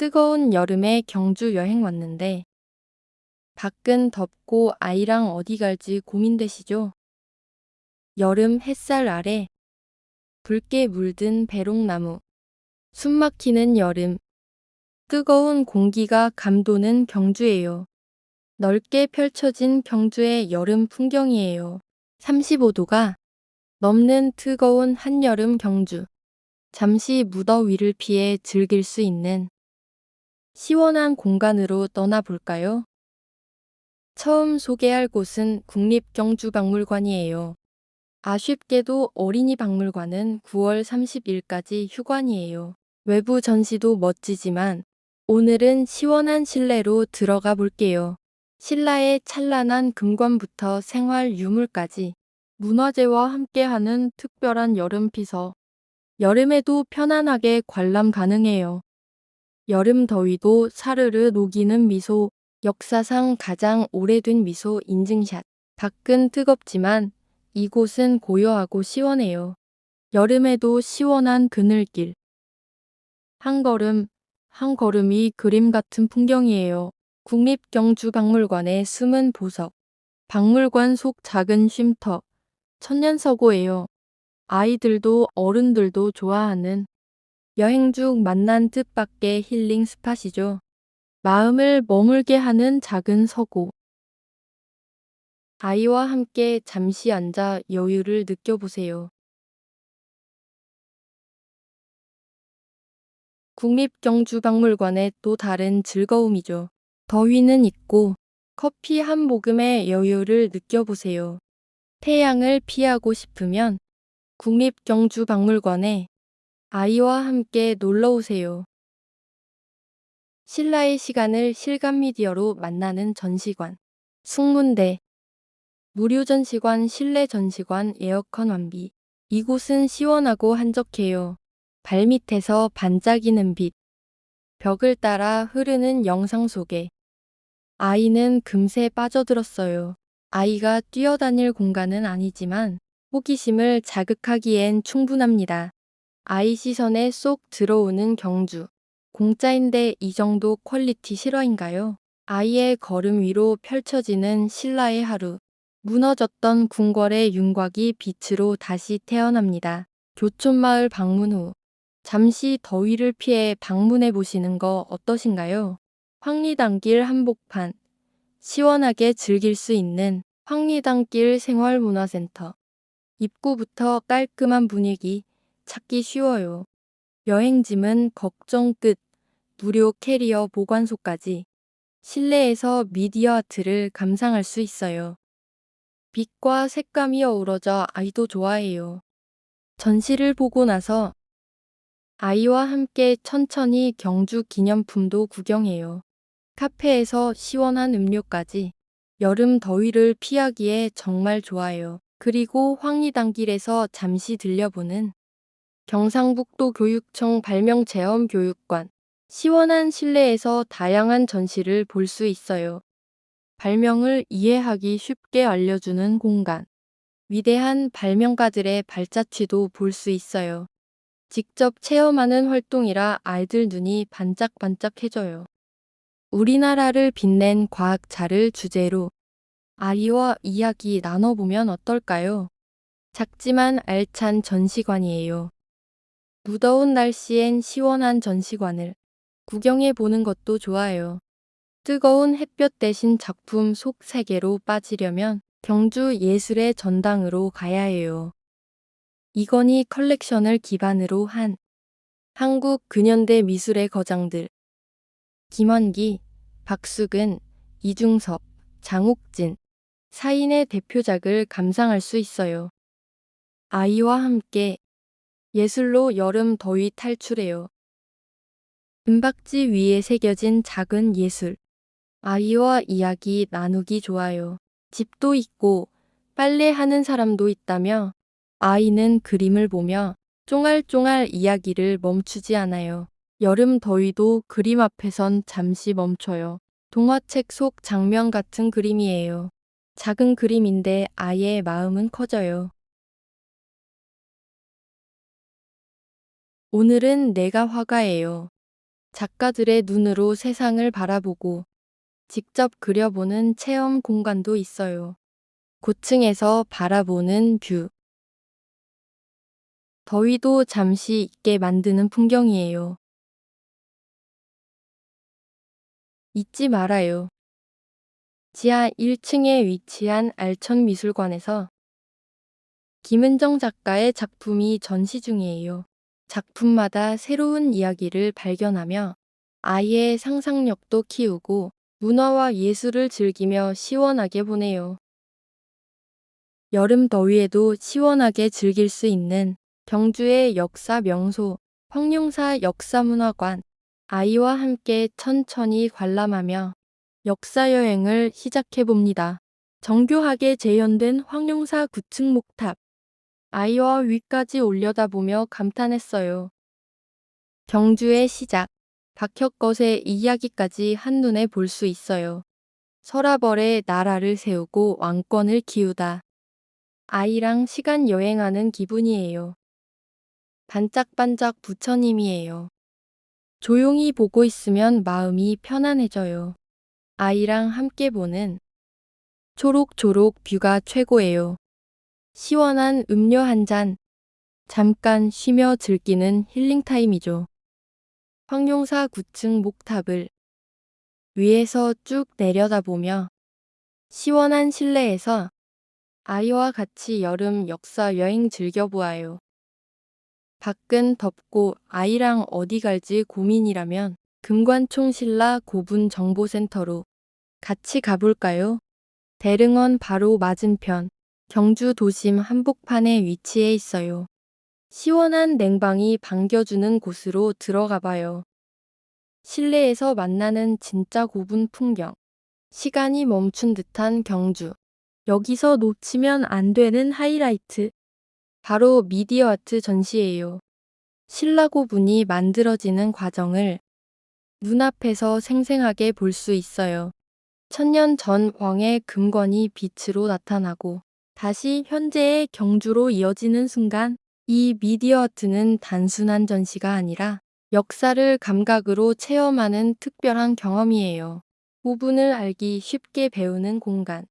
뜨거운 여름에 경주 여행 왔는데 밖은 덥고 아이랑 어디 갈지 고민되시죠? 여름 햇살 아래 붉게 물든 배롱나무 숨 막히는 여름 뜨거운 공기가 감도는 경주예요. 넓게 펼쳐진 경주의 여름 풍경이에요. 35도가 넘는 뜨거운 한여름 경주. 잠시 무더위를 피해 즐길 수 있는 시원한 공간으로 떠나볼까요? 처음 소개할 곳은 국립경주박물관이에요. 아쉽게도 어린이 박물관은 9월 30일까지 휴관이에요. 외부 전시도 멋지지만 오늘은 시원한 실내로 들어가 볼게요. 신라의 찬란한 금관부터 생활 유물까지 문화재와 함께하는 특별한 여름 피서. 여름에도 편안하게 관람 가능해요. 여름 더위도 사르르 녹이는 미소, 역사상 가장 오래된 미소 인증샷. 밖은 뜨겁지만 이곳은 고요하고 시원해요. 여름에도 시원한 그늘길. 한 걸음, 한 걸음이 그림 같은 풍경이에요. 국립경주박물관의 숨은 보석. 박물관 속 작은 쉼터. 천년서고예요. 아이들도 어른들도 좋아하는 여행 중 만난 뜻밖의 힐링 스팟이죠. 마음을 머물게 하는 작은 서고. 아이와 함께 잠시 앉아 여유를 느껴보세요. 국립경주박물관의 또 다른 즐거움이죠. 더위는 있고 커피 한 모금의 여유를 느껴보세요. 태양을 피하고 싶으면 국립경주박물관에 아이와 함께 놀러 오세요. 신라의 시간을 실감 미디어로 만나는 전시관. 숙문대. 무료 전시관 실내 전시관 에어컨 완비. 이곳은 시원하고 한적해요. 발밑에서 반짝이는 빛. 벽을 따라 흐르는 영상 속에 아이는 금세 빠져들었어요. 아이가 뛰어다닐 공간은 아니지만 호기심을 자극하기엔 충분합니다. 아이 시선에 쏙 들어오는 경주. 공짜인데 이 정도 퀄리티 실화인가요? 아이의 걸음 위로 펼쳐지는 신라의 하루. 무너졌던 궁궐의 윤곽이 빛으로 다시 태어납니다. 교촌마을 방문 후 잠시 더위를 피해 방문해 보시는 거 어떠신가요? 황리단길 한복판 시원하게 즐길 수 있는 황리단길 생활문화센터 입구부터 깔끔한 분위기 찾기 쉬워요. 여행짐은 걱정 끝 무료 캐리어 보관소까지 실내에서 미디어 아트를 감상할 수 있어요. 빛과 색감이 어우러져 아이도 좋아해요. 전시를 보고 나서 아이와 함께 천천히 경주 기념품도 구경해요. 카페에서 시원한 음료까지 여름 더위를 피하기에 정말 좋아요. 그리고 황리단길에서 잠시 들려보는 경상북도 교육청 발명 체험 교육관 시원한 실내에서 다양한 전시를 볼 수 있어요. 발명을 이해하기 쉽게 알려주는 공간. 위대한 발명가들의 발자취도 볼 수 있어요. 직접 체험하는 활동이라 아이들 눈이 반짝반짝해져요. 우리나라를 빛낸 과학자를 주제로 아이와 이야기 나눠보면 어떨까요? 작지만 알찬 전시관이에요. 무더운 날씨엔 시원한 전시관을 구경해 보는 것도 좋아요. 뜨거운 햇볕 대신 작품 속 세계로 빠지려면 경주 예술의 전당으로 가야 해요. 이건희 컬렉션을 기반으로 한 한국 근현대 미술의 거장들 김원기, 박수근, 이중섭, 장욱진 사인의 대표작을 감상할 수 있어요. 아이와 함께 예술로 여름 더위 탈출해요. 은박지 위에 새겨진 작은 예술. 아이와 이야기 나누기 좋아요. 집도 있고 빨래하는 사람도 있다며 아이는 그림을 보며 쫑알쫑알 이야기를 멈추지 않아요. 여름 더위도 그림 앞에선 잠시 멈춰요. 동화책 속 장면 같은 그림이에요. 작은 그림인데 아이의 마음은 커져요. 오늘은 내가 화가예요. 작가들의 눈으로 세상을 바라보고 직접 그려보는 체험 공간도 있어요. 고층에서 바라보는 뷰. 더위도 잠시 잊게 만드는 풍경이에요. 잊지 말아요. 지하 1층에 위치한 알천 미술관에서 김은정 작가의 작품이 전시 중이에요. 작품마다 새로운 이야기를 발견하며 아이의 상상력도 키우고 문화와 예술을 즐기며 시원하게 보내요. 여름 더위에도 시원하게 즐길 수 있는 경주의 역사 명소 황룡사 역사문화관 아이와 함께 천천히 관람하며 역사 여행을 시작해 봅니다. 정교하게 재현된 황룡사 9층 목탑 아이와 위까지 올려다보며 감탄했어요. 경주의 시작 박혁것의 이야기까지 한눈에 볼 수 있어요. 서라벌의 나라를 세우고 왕권을 기우다. 아이랑 시간 여행하는 기분이에요. 반짝반짝 부처님이에요. 조용히 보고 있으면 마음이 편안해져요. 아이랑 함께 보는 초록초록 뷰가 최고예요. 시원한 음료 한 잔. 잠깐 쉬며 즐기는 힐링타임이죠. 황룡사 9층 목탑을 위에서 쭉 내려다보며 시원한 실내에서 아이와 같이 여름 역사 여행 즐겨보아요. 밖은 덥고 아이랑 어디 갈지 고민이라면 금관총 신라 고분 정보센터로 같이 가볼까요? 대릉원 바로 맞은편 경주 도심 한복판에 위치해 있어요. 시원한 냉방이 반겨주는 곳으로 들어가 봐요. 실내에서 만나는 진짜 고분 풍경. 시간이 멈춘 듯한 경주. 여기서 놓치면 안 되는 하이라이트. 바로 미디어 아트 전시예요. 신라고분이 만들어지는 과정을 눈앞에서 생생하게 볼 수 있어요. 천년 전 왕의 금관이 빛으로 나타나고 다시 현재의 경주로 이어지는 순간 이 미디어 아트는 단순한 전시가 아니라 역사를 감각으로 체험하는 특별한 경험이에요. 부분을 알기 쉽게 배우는 공간.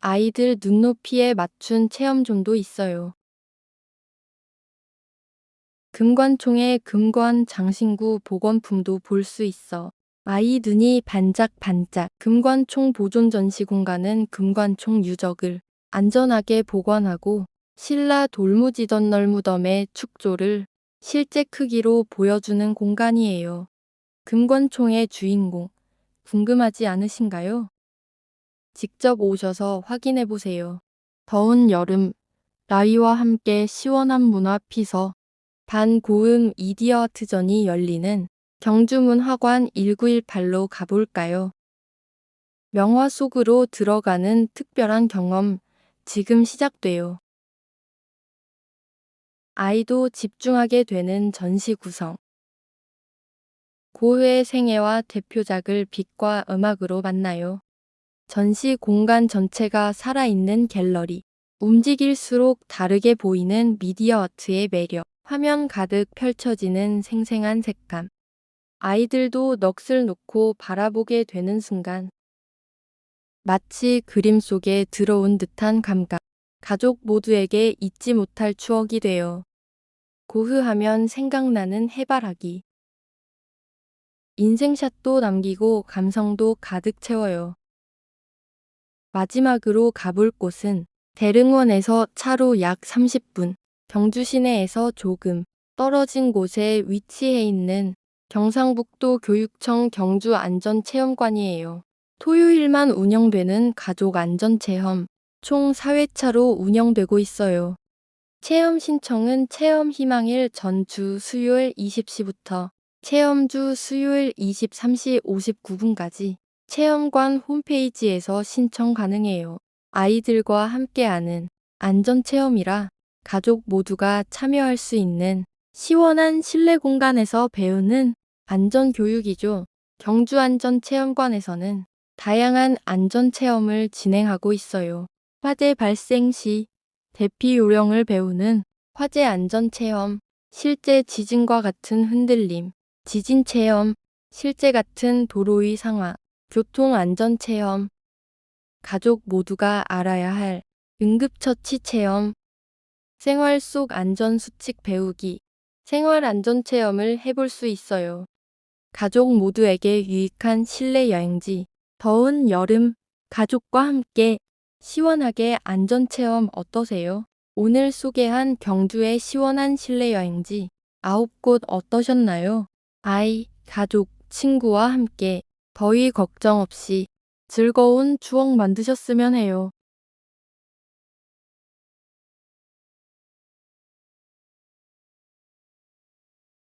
아이들 눈높이에 맞춘 체험존도 있어요. 금관총의 금관 장신구 복원품도 볼 수 있어. 아이 눈이 반짝반짝. 금관총 보존 전시 공간은 금관총 유적을 안전하게 보관하고 신라 돌무지던 널무덤의 축조를 실제 크기로 보여주는 공간이에요. 금관총의 주인공, 궁금하지 않으신가요? 직접 오셔서 확인해 보세요. 더운 여름, 라위와 함께 시원한 문화 피서, 반고음 이디어 아트전이 열리는 경주문화관 1918로 가볼까요? 명화 속으로 들어가는 특별한 경험, 지금 시작돼요. 아이도 집중하게 되는 전시 구성. 고흐의 생애와 대표작을 빛과 음악으로 만나요. 전시 공간 전체가 살아있는 갤러리. 움직일수록 다르게 보이는 미디어 아트의 매력. 화면 가득 펼쳐지는 생생한 색감. 아이들도 넋을 놓고 바라보게 되는 순간. 마치 그림 속에 들어온 듯한 감각. 가족 모두에게 잊지 못할 추억이 돼요. 고흐하면 생각나는 해바라기. 인생샷도 남기고 감성도 가득 채워요. 마지막으로 가볼 곳은 대릉원에서 차로 약 30분, 경주 시내에서 조금 떨어진 곳에 위치해 있는 경상북도 교육청 경주 안전체험관이에요. 토요일만 운영되는 가족 안전체험, 총 4회차로 운영되고 있어요. 체험 신청은 체험 희망일 전주 수요일 20시부터 체험주 수요일 23시 59분까지 체험관 홈페이지에서 신청 가능해요. 아이들과 함께하는 안전체험이라 가족 모두가 참여할 수 있는 시원한 실내 공간에서 배우는 안전교육이죠. 경주안전체험관에서는 다양한 안전 체험을 진행하고 있어요. 화재 발생 시 대피 요령을 배우는 화재 안전 체험, 실제 지진과 같은 흔들림, 지진 체험, 실제 같은 도로의 상황, 교통 안전 체험, 가족 모두가 알아야 할 응급처치 체험, 생활 속 안전 수칙 배우기, 생활 안전 체험을 해볼 수 있어요. 가족 모두에게 유익한 실내 여행지, 더운 여름, 가족과 함께 시원하게 안전 체험 어떠세요? 오늘 소개한 경주의 시원한 실내 여행지 9곳 어떠셨나요? 아이, 가족, 친구와 함께 더위 걱정 없이 즐거운 추억 만드셨으면 해요.